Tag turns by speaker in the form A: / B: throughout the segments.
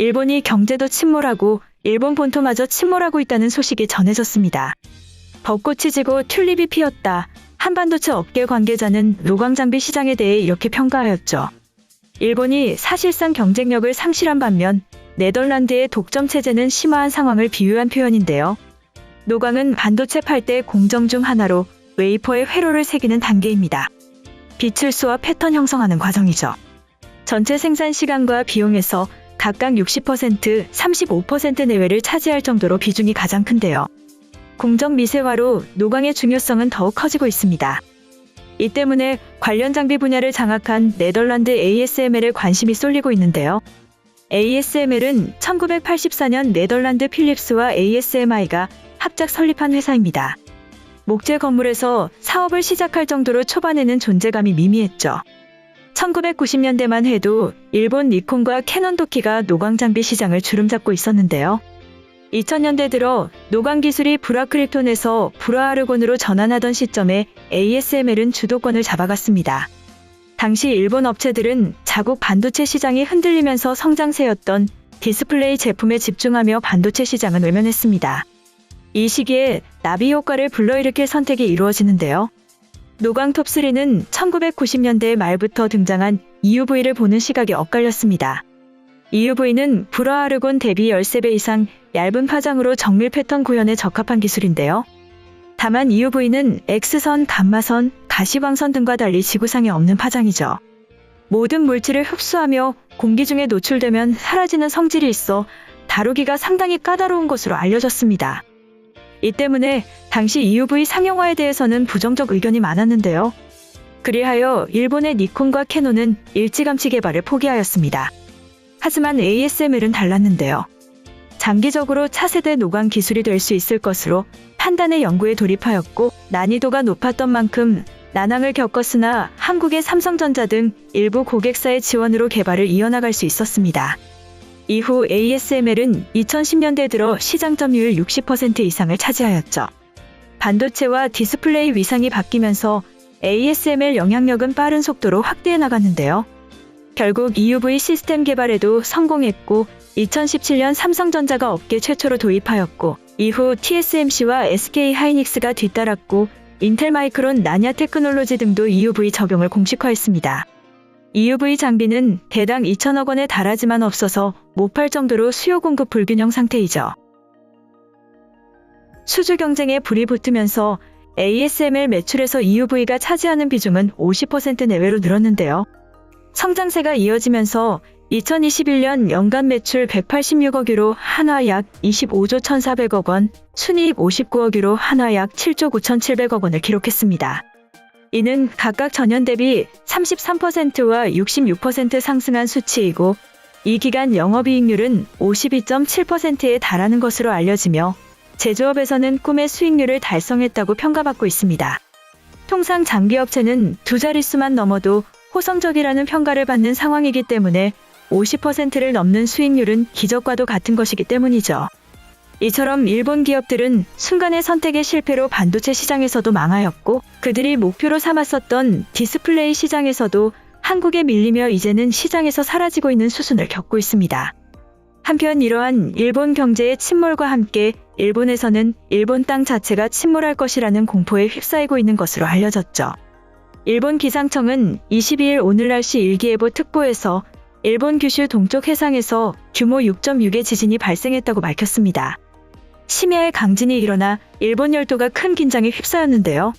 A: 일본이 경제도 침몰하고 일본 본토마저 침몰하고 있다는 소식이 전해졌습니다. 벚꽃이 지고 튤립이 피었다. 한반도체 업계 관계자는 노광장비 시장에 대해 이렇게 평가하였죠. 일본이 사실상 경쟁력을 상실한 반면 네덜란드의 독점 체제는 심화한 상황을 비유한 표현인데요. 노광은 반도체 팔 때 공정 중 하나로 웨이퍼에 회로를 새기는 단계입니다. 빛을 쏘아 패턴 형성하는 과정이죠. 전체 생산 시간과 비용에서 각각 60%, 35% 내외를 차지할 정도로 비중이 가장 큰데요. 공정 미세화로 노광의 중요성은 더욱 커지고 있습니다. 이 때문에 관련 장비 분야를 장악한 네덜란드 ASML에 관심이 쏠리고 있는데요. ASML은 1984년 네덜란드 필립스와 ASMI가 합작 설립한 회사입니다. 목재 건물에서 사업을 시작할 정도로 초반에는 존재감이 미미했죠. 1990년대만 해도 일본 니콘과 캐논 도키가 노광 장비 시장을 주름잡고 있었는데요. 2000년대 들어 노광 기술이 브라크립톤에서 브라아르곤으로 전환하던 시점에 ASML은 주도권을 잡아갔습니다. 당시 일본 업체들은 자국 반도체 시장이 흔들리면서 성장세였던 디스플레이 제품에 집중하며 반도체 시장을 외면했습니다. 이 시기에 나비 효과를 불러일으킬 선택이 이루어지는데요. 노광 톱3는 1990년대 말부터 등장한 EUV를 보는 시각이 엇갈렸습니다. EUV는 브라아르곤 대비 13배 이상 얇은 파장으로 정밀 패턴 구현에 적합한 기술인데요. 다만 EUV는 X선, 감마선, 가시광선 등과 달리 지구상에 없는 파장이죠. 모든 물질을 흡수하며 공기 중에 노출되면 사라지는 성질이 있어 다루기가 상당히 까다로운 것으로 알려졌습니다. 이 때문에 당시 EUV 상용화에 대해서는 부정적 의견이 많았는데요. 그리하여 일본의 니콘과 캐논은 일찌감치 개발을 포기하였습니다. 하지만 ASML은 달랐는데요. 장기적으로 차세대 노광 기술이 될 수 있을 것으로 판단의 연구에 돌입하였고 난이도가 높았던 만큼 난항을 겪었으나 한국의 삼성전자 등 일부 고객사의 지원으로 개발을 이어나갈 수 있었습니다. 이후 ASML은 2010년대 들어 시장 점유율 60% 이상을 차지하였죠. 반도체와 디스플레이 위상이 바뀌면서 ASML 영향력은 빠른 속도로 확대해 나갔는데요. 결국 EUV 시스템 개발에도 성공했고 2017년 삼성전자가 업계 최초로 도입하였고 이후 TSMC와 SK 하이닉스가 뒤따랐고 인텔 마이크론 나냐 테크놀로지 등도 EUV 적용을 공식화했습니다. EUV 장비는 대당 2천억 원에 달하지만 없어서 못 팔 정도로 수요 공급 불균형 상태이죠. 수주 경쟁에 불이 붙으면서 ASML 매출에서 EUV가 차지하는 비중은 50% 내외로 늘었는데요. 성장세가 이어지면서 2021년 연간 매출 186억 유로 한화 약 25조 1,400억 원, 순이익 59억 유로 한화 약 7조 9,700억 원을 기록했습니다. 이는 각각 전년 대비 33%와 66% 상승한 수치이고 이 기간 영업이익률은 52.7%에 달하는 것으로 알려지며 제조업에서는 꿈의 수익률을 달성했다고 평가받고 있습니다. 통상 장비업체는 두 자릿수만 넘어도 호성적이라는 평가를 받는 상황이기 때문에 50%를 넘는 수익률은 기적과도 같은 것이기 때문이죠. 이처럼 일본 기업들은 순간의 선택의 실패로 반도체 시장에서도 망하였고 그들이 목표로 삼았었던 디스플레이 시장에서도 한국에 밀리며 이제는 시장에서 사라지고 있는 수순을 겪고 있습니다. 한편 이러한 일본 경제의 침몰과 함께 일본에서는 일본 땅 자체가 침몰할 것이라는 공포에 휩싸이고 있는 것으로 알려졌죠. 일본 기상청은 22일 오늘 날씨 일기예보 특보에서 일본 규슈 동쪽 해상에서 규모 6.6의 지진이 발생했다고 밝혔습니다. 심야의 강진이 일어나 일본 열도가 큰 긴장에 휩싸였는데요.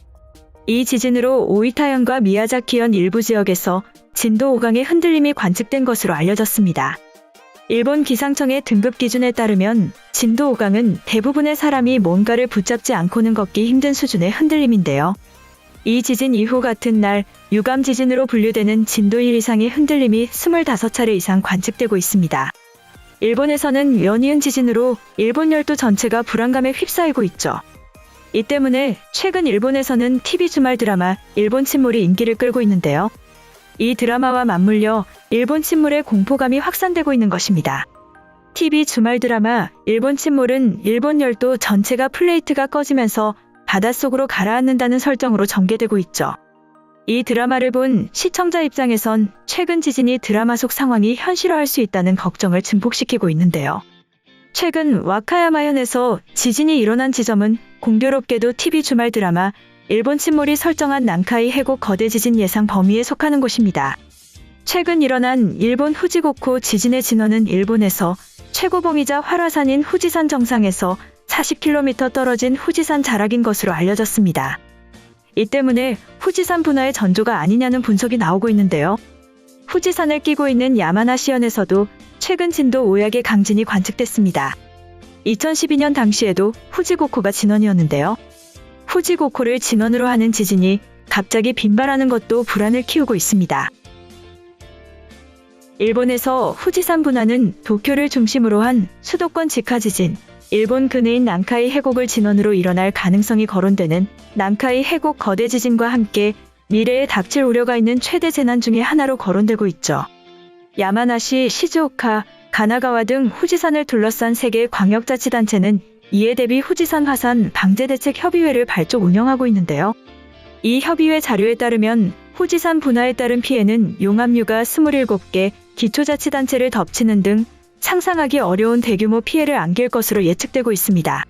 A: 이 지진으로 오이타현과 미야자키현 일부 지역에서 진도 5강의 흔들림이 관측된 것으로 알려졌습니다. 일본 기상청의 등급 기준에 따르면 진도 5강은 대부분의 사람이 뭔가를 붙잡지 않고는 걷기 힘든 수준의 흔들림인데요. 이 지진 이후 같은 날 유감 지진으로 분류되는 진도 1 이상의 흔들림이 25차례 이상 관측되고 있습니다. 일본에서는 연이은 지진으로 일본 열도 전체가 불안감에 휩싸이고 있죠. 이 때문에 최근 일본에서는 TV 주말 드라마 일본 침몰이 인기를 끌고 있는데요. 이 드라마와 맞물려 일본 침몰의 공포감이 확산되고 있는 것입니다. TV 주말 드라마 일본 침몰은 일본 열도 전체가 플레이트가 꺼지면서 바닷속으로 가라앉는다는 설정으로 전개되고 있죠. 이 드라마를 본 시청자 입장에선 최근 지진이 드라마 속 상황이 현실화할 수 있다는 걱정을 증폭시키고 있는데요. 최근 와카야마현에서 지진이 일어난 지점은 공교롭게도 TV 주말 드라마 일본 침몰이 설정한 난카이 해곡 거대 지진 예상 범위에 속하는 곳입니다. 최근 일어난 일본 후지고코 지진의 진원은 일본에서 최고봉이자 활화산인 후지산 정상에서 40km 떨어진 후지산 자락인 것으로 알려졌습니다. 이 때문에 후지산 분화의 전조가 아니냐는 분석이 나오고 있는데요. 후지산을 끼고 있는 야마나 시현에서도 최근 진도 5약의 강진이 관측됐습니다. 2012년 당시에도 후지고코가 진원이었는데요. 후지고코를 진원으로 하는 지진이 갑자기 빈발하는 것도 불안을 키우고 있습니다. 일본에서 후지산 분화는 도쿄를 중심으로 한 수도권 직하 지진, 일본 근해인 난카이 해곡을 진원으로 일어날 가능성이 거론되는 난카이 해곡 거대 지진과 함께 미래에 닥칠 우려가 있는 최대 재난 중의 하나로 거론되고 있죠. 야마나시, 시즈오카, 가나가와 등 후지산을 둘러싼 세계 광역자치단체는 이에 대비 후지산 화산 방제 대책 협의회를 발족 운영하고 있는데요. 이 협의회 자료에 따르면 후지산 분화에 따른 피해는 용암류가 27개, 기초자치단체를 덮치는 등 상상하기 어려운 대규모 피해를 안길 것으로 예측되고 있습니다.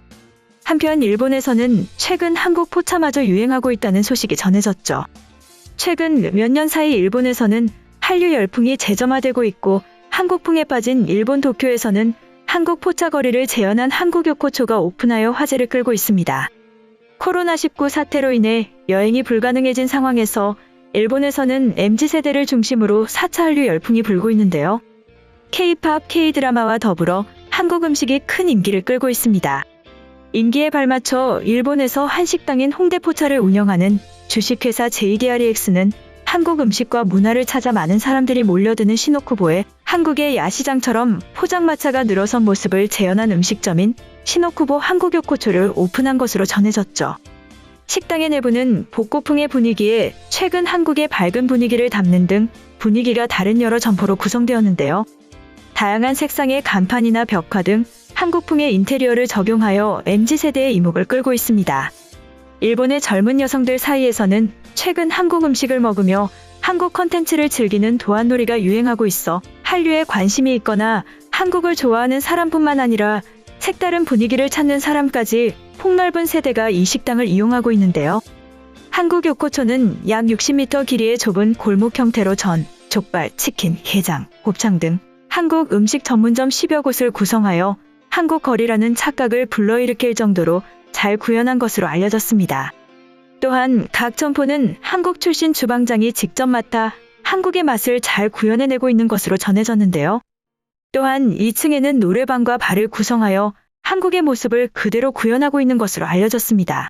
A: 한편 일본에서는 최근 한국 포차마저 유행하고 있다는 소식이 전해졌죠. 최근 몇 년 사이 일본에서는 한류 열풍이 재점화되고 있고 한국풍에 빠진 일본 도쿄에서는 한국 포차 거리를 재현한 한국 요코초가 오픈하여 화제를 끌고 있습니다. 코로나19 사태로 인해 여행이 불가능해진 상황에서 일본에서는 MZ세대를 중심으로 4차 한류 열풍이 불고 있는데요. K-팝, K-드라마와 더불어 한국 음식이 큰 인기를 끌고 있습니다. 인기에 발맞춰 일본에서 한식당인 홍대포차를 운영하는 주식회사 JDREX는 한국 음식과 문화를 찾아 많은 사람들이 몰려드는 시노쿠보에 한국의 야시장처럼 포장마차가 늘어선 모습을 재현한 음식점인 시노쿠보 한국요코초를 오픈한 것으로 전해졌죠. 식당의 내부는 복고풍의 분위기에 최근 한국의 밝은 분위기를 담는 등 분위기가 다른 여러 점포로 구성되었는데요. 다양한 색상의 간판이나 벽화 등 한국풍의 인테리어를 적용하여 MZ세대의 이목을 끌고 있습니다. 일본의 젊은 여성들 사이에서는 최근 한국 음식을 먹으며 한국 컨텐츠를 즐기는 도안놀이가 유행하고 있어 한류에 관심이 있거나 한국을 좋아하는 사람뿐만 아니라 색다른 분위기를 찾는 사람까지 폭넓은 세대가 이 식당을 이용하고 있는데요. 한국 요코초는 약 60m 길이의 좁은 골목 형태로 전, 족발, 치킨, 게장, 곱창 등 한국 음식 전문점 10여 곳을 구성하여 한국 거리라는 착각을 불러일으킬 정도로 잘 구현한 것으로 알려졌습니다. 또한 각 점포는 한국 출신 주방장이 직접 맡아 한국의 맛을 잘 구현해내고 있는 것으로 전해졌는데요. 또한 2층에는 노래방과 바를 구성하여 한국의 모습을 그대로 구현하고 있는 것으로 알려졌습니다.